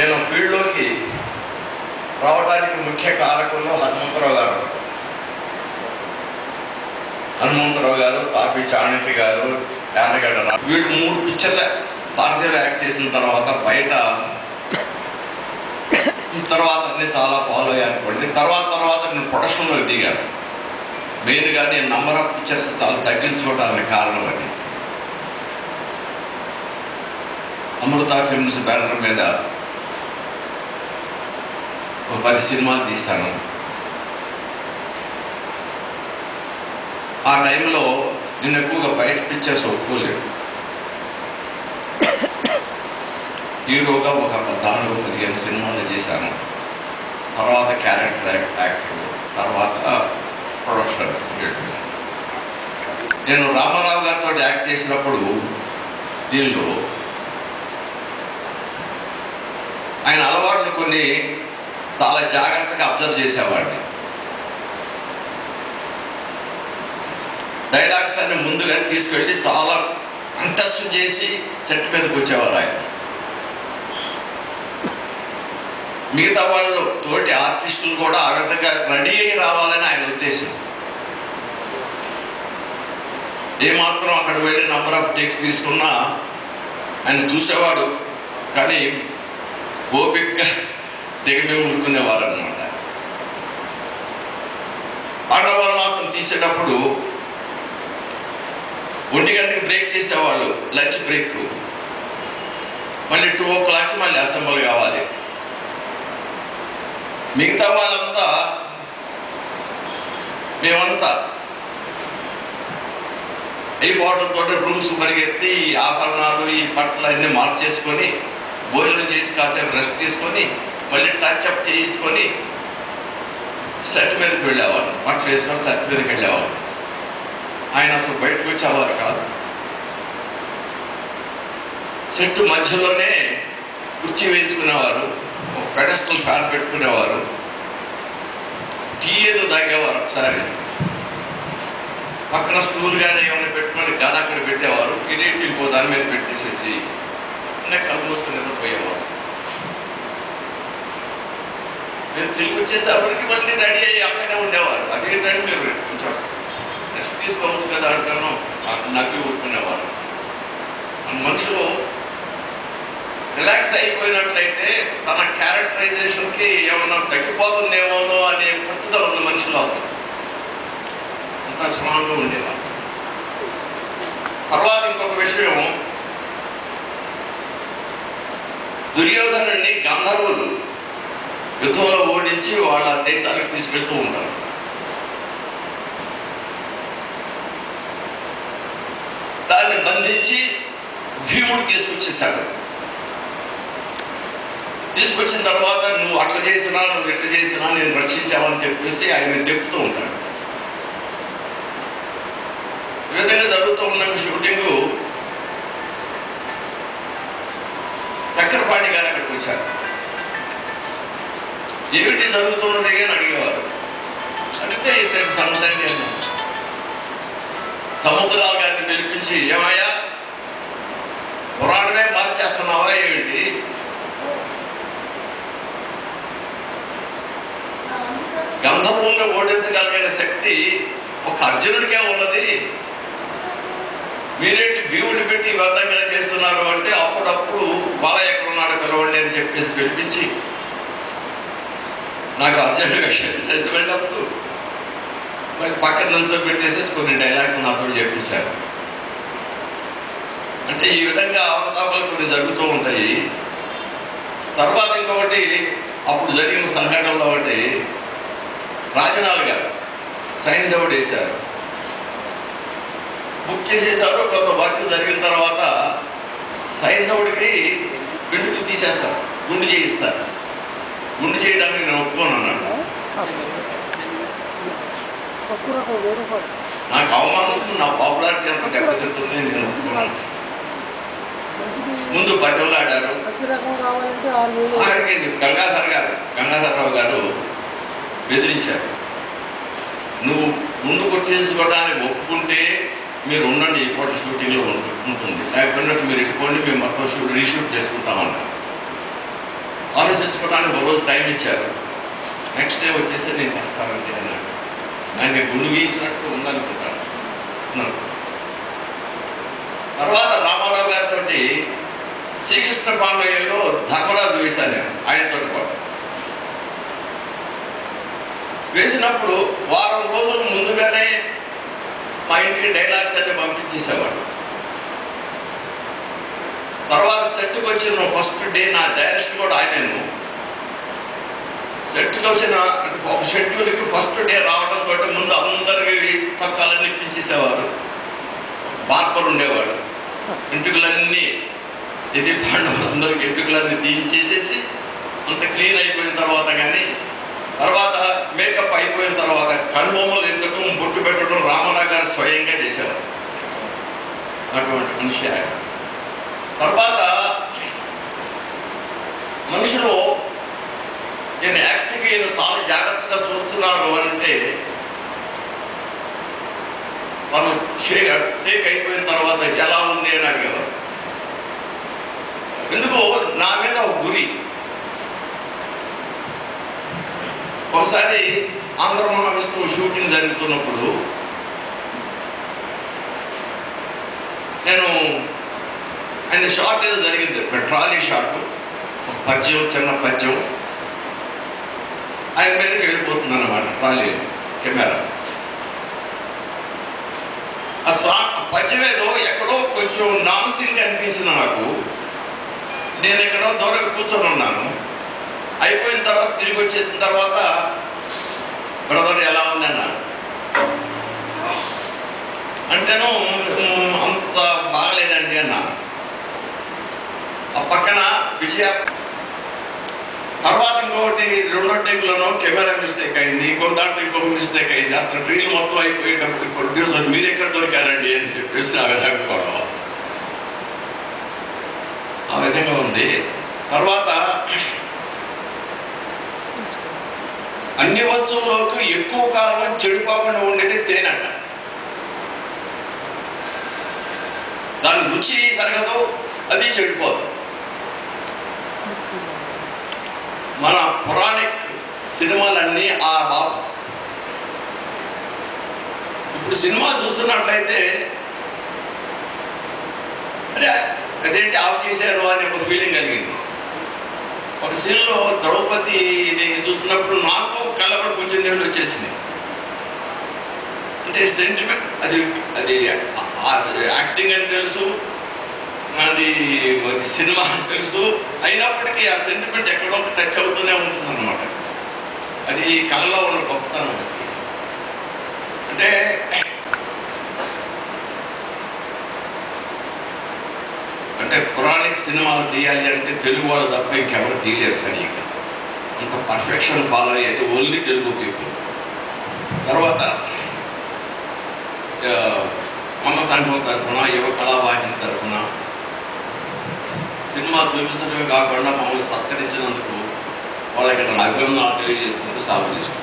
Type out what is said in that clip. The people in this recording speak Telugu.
నేను ఫీల్డ్లోకి రావడానికి ముఖ్య కారకుల్లో హనుమంతరావు గారు. హనుమంతరావు గారు పాపి చాణక్య గారు యానగడ్డ రా- వీళ్ళు మూడు పిక్చర్ల సారథ్యం యాక్ట్ చేసిన తర్వాత బయట తర్వాత అన్ని చాలా ఫాలో అయ్యానుకోండి తర్వాత తర్వాత నేను ప్రొడక్షన్లోకి దిగాను. మెయిన్గా నేను నంబర్ ఆఫ్ పిక్చర్స్ చాలా తగ్గించుకోవడానికి కారణం అది. అమృత ఫిల్మ్స్ బ్యానర్ మీద ఒక పది సినిమాలు తీశాను. ఆ టైంలో నేను ఎక్కువగా బయట పిక్చర్స్ ఒప్పుకోలేదు. హీరోగా ఒక దానిలో పదిహేను సినిమాలు చేశాను. తర్వాత క్యారెక్టర్ యాక్టర్ తర్వాత ప్రొడక్షన్ నేను రామారావు గారితో యాక్ట్ చేసినప్పుడు దీనిలో ఆయన అలవాట్లు కొన్ని చాలా జాగ్రత్తగా అబ్జర్వ్ చేసేవాడిని. డైలాగ్స్ అన్ని ముందుగా తీసుకెళ్ళి చాలా కంటెస్ట్ చేసి సెట్ మీదకి వచ్చేవారు ఆయన. మిగతా వాళ్ళు తోటి ఆర్టిస్టులు కూడా ఆ విధంగా రెడీ అయి రావాలని ఆయన ఉద్దేశం. ఏమాత్రం అక్కడ వెళ్ళి నంబర్ ఆఫ్ టేక్స్ తీసుకున్నా ఆయన చూసేవాడు. కానీ ఓపిక్గా దిగమే ఊరుకునేవారు అనమాట పాండవ మాసం తీసేటప్పుడు ఒంటి గంటకి బ్రేక్ చేసేవాళ్ళు లంచ్ బ్రేక్. మళ్ళీ టూ ఓ క్లాక్కి మళ్ళీ అసెంబ్లీ కావాలి. మిగతా వాళ్ళంతా మేమంతా ఈ బాటర్ తోటి రూమ్స్ పరిగెత్తి ఈ ఆభరణాలు ఈ బట్టలు అన్నీ మార్చేసుకొని భోజనం చేసి కాసేపు రెస్ట్ తీసుకొని మళ్ళీ టచ్ అప్ చేయించుకొని సెట్ మీదకి వెళ్ళేవాడు బట్టలు వేసుకొని సెట్ మీదకి వెళ్ళేవాడు ఆయన అసలు బయటకు వచ్చేవారు కాదు. సెట్ మధ్యలోనే కుర్చీ వేయించుకునేవారు. పెడస్టల్ ఫ్యాన్ పెట్టుకునేవారు. టీ ఏదో తాగేవారు ఒకసారి. పక్కన స్టూల్ కానీ ఏమైనా పెట్టుకొని గద అక్కడ పెట్టేవారు. కిరీటి పో దాని మీద పెట్టేసేసి నెక్ కళ్ళు మూసుకుని పోయేవారు మీరు తిరిగి వచ్చేసేపటికి మళ్ళీ రెడీ అయ్యి అక్కడే ఉండేవారు. అదేంటంటే మీరు కొంచెం రెస్ట్ తీసుకోవచ్చు కదా అంటాను. నవ్వి ఊరుకునేవారు. మనుషులు రిలాక్స్ అయిపోయినట్లయితే తన క్యారెక్టరైజేషన్కి ఏమన్నా తగ్గిపోతుందేమోనో అనే పట్టుదల ఉన్న మనుషులు అసలు. అంత స్ట్రాంగ్గా ఉండేవారు. తర్వాత ఇంకొక విషయం. దుర్యోధను గంధర్వులు యుద్ధంలో ఓడించి వాళ్ళ దేశాలకు తీసుకెళ్తూ ఉంటారు. దాన్ని బంధించి భీముడు తీసుకొచ్చేసాడు తీసుకొచ్చిన తర్వాత నువ్వు అట్లా చేసినా నువ్వు ఇట్లా చేసినా నేను రక్షించావని చెప్పేసి ఆయన చెప్తూ ఉంటాడు. ఈ విధంగా జరుగుతూ ఉన్న షూటింగ్ చక్రపాణి గారు అక్కడికి వచ్చారు. ఏమిటి జరుగుతున్నది అని అడిగేవారు. అడిగితే ఇట్లాంటి సంగతి నేను సముద్రాల గారిని పిలిపించి ఏమయ్యా పురాణమే మార్చేస్తున్నావా ఏమిటి? గంధర్వుల్ని ఓడించగలిగిన శక్తి ఒక అర్జునుడికే ఉన్నది. మీరేంటి భీముడి పెట్టి ఈ చేస్తున్నారు అంటే అప్పుడప్పుడు బాల ఎక్కడున్నాడు పిలవండి అని చెప్పేసి పిలిపించి నాకు అర్జెంట్ విషయం సైజ్ వెళ్ళినప్పుడు మరి పక్కన నిల్చోబెట్టేసేసి కొన్ని డైలాగ్స్ నాతో చెప్పించారు. అంటే ఈ విధంగా అవతాపాలు కొన్ని జరుగుతూ ఉంటాయి. తర్వాత ఇంకొకటి అప్పుడు జరిగిన సంఘటనలో ఒకటి రాజనాలు గారు సైంధవుడు వేశారు. బుక్ చేసేసారు కొంత వర్క్ జరిగిన తర్వాత సైంధవుడికి వెంట్రుకలు తీసేస్తారు గుండు చేయిస్తారు. గుండు చేయడానికి నేను ఒప్పుకోను అన్నాడు నాకు అవమానం నా పాపులారిటీ అంత దెబ్బతింటుంది నేను ఒప్పుకున్నాను ముందు బతిమలాడారు. మంచి రకం కావాలంటే ఆరు వేలు. ఆఖరికి గంగాధర్ గారు గంగాధరరావు గారు బెదిరించారు. నువ్వు ముందు కొట్టించుకోవడానికి ఒప్పుకుంటే మీరు ఉండండి ఈ పూట షూటింగ్లో ఉంటు- ఉంటుంది. లేకపోతే మీరు ఇటుకోండి మేము మొత్తం షూట్ రీషూట్ చేసుకుంటామన్నారు. ఆలోచించుకోవడానికి ఒక రోజు టైం ఇచ్చారు. నెక్స్ట్ డే వచ్చేసి నేను చేస్తానంటే అన్నాడు. ఆయనకి గుండు గీయించినట్టు ఉందనుకుంటాను తర్వాత రామారావు గారితో శ్రీకృష్ణ పాండవ్యంలో ధర్మరాజు వేశాను నేను ఆయనతో పాటు. వేసినప్పుడు వారం రోజులు ముందుగానే మా ఇంటికి డైలాగ్స్ అన్ని పంపించేసేవాడు. తర్వాత సెట్కి వచ్చిన ఫస్ట్ డే నా డైరెక్షన్ కూడా ఆయనను సెట్కి వచ్చిన షెడ్యూల్కి ఫస్ట్ డే రావడంతో ముందు అందరికి పక్కాలని ఇప్పించేసేవారు బార్బర్ ఉండేవాడు. ఎంటుకలన్నీ ఇది పాండవులు అందరికి ఎంటుకలన్నీ తీయించేసేసి అంత క్లీన్ అయిపోయిన తర్వాత కానీ తర్వాత మేకప్ అయిపోయిన తర్వాత కనుబొమ్మలు ఎత్తడం బొట్టు పెట్టడం రామారావు గారు స్వయంగా చేసేవారు. అటువంటి మనిషి ఆయన. తర్వాత మనుషులు నేను యాక్టివ్గా ఈయన చాలా జాగ్రత్తగా చూస్తున్నాను అంటే మనం టేక్ అయిపోయిన తర్వాత ఎలా ఉంది అని అడిగేవారు ఎందుకు నా మీద ఒక గురి. ఒకసారి ఆంధ్ర మహావిష్ణువు షూటింగ్ జరుగుతున్నప్పుడు నేను ఆయన షార్ట్ ఏదో జరిగింది ఒక ట్రాలీ షార్ట్ ఒక పద్యం చిన్న పద్యం. ఆయన మీదకి వెళ్ళిపోతుంది అనమాట ట్రాలీ కెమెరా. ఆ సా పద్యమేదో ఎక్కడో కొంచెం నాన్సింగ్ అనిపించింది నాకు. నేను ఎక్కడో దూరం కూర్చొని ఉన్నాను అయిపోయిన తర్వాత తిరిగి వచ్చేసిన తర్వాత బ్రదర్ ఎలా ఉంది? అన్నాడు. అంటేను అంత బాగలేదండి అన్నాను. ఆ పక్కన విజయ తర్వాత ఇంకొకటి రెండో టేక్లోనో కెమెరా మిస్టేక్ అయింది ఇంకో దాంట్లో ఇంకొక మిస్టేక్ అయింది. అట్లా రీల్ మొత్తం అయిపోయేటప్పుడు ప్రొడ్యూసర్ మీరు ఎక్కడ దొరికారండి? అని చెప్పేసి ఆ విధంగా గొడవ ఆ విధంగా ఉంది. తర్వాత అన్ని వస్తువులకు ఎక్కువ కాలం చెడిపోకుండా ఉండేది తేనెట దాని రుచి సరగదు అది చెడిపోదు. మన పురాణిక్ సినిమాలన్నీ ఆ బాబు. ఇప్పుడు సినిమా చూస్తున్నట్లయితే అంటే అదేంటి ఆఫ్ చేశారు అని ఒక ఫీలింగ్ కలిగింది. ఒక సీన్లో ద్రౌపది చూస్తున్నప్పుడు నాకు కళ్ళబడి కొంచెం నీళ్ళు వచ్చేసింది అంటే సెంటిమెంట్ అది అది యాక్టింగ్ అని తెలుసు మనది అది సినిమా అని తెలుసు అయినప్పటికీ ఆ సెంటిమెంట్ ఎక్కడో టచ్ అవుతూనే ఉంటుంది అనమాట అది కళ్ళలో ఉన్న గొప్పతనం అంటే అంటే పురాణిక్ సినిమాలు తీయాలి అంటే తెలుగు వాళ్ళు తప్ప ఇంకెవరు తీయలేరు సరిగ్గా అంత పర్ఫెక్షన్ ఫాలో అయ్యేది ఓన్లీ తెలుగు పీపుల్ తర్వాత ఆ, సంఘం తరఫున యువ కళావాహిని తరఫున సినిమా చూపించడమే కాకుండా మమ్మల్ని సత్కరించినందుకు వాళ్ళకి ఇక్కడ అభినందనలు తెలియజేసుకుంటూ సాగు చేసుకుంటాం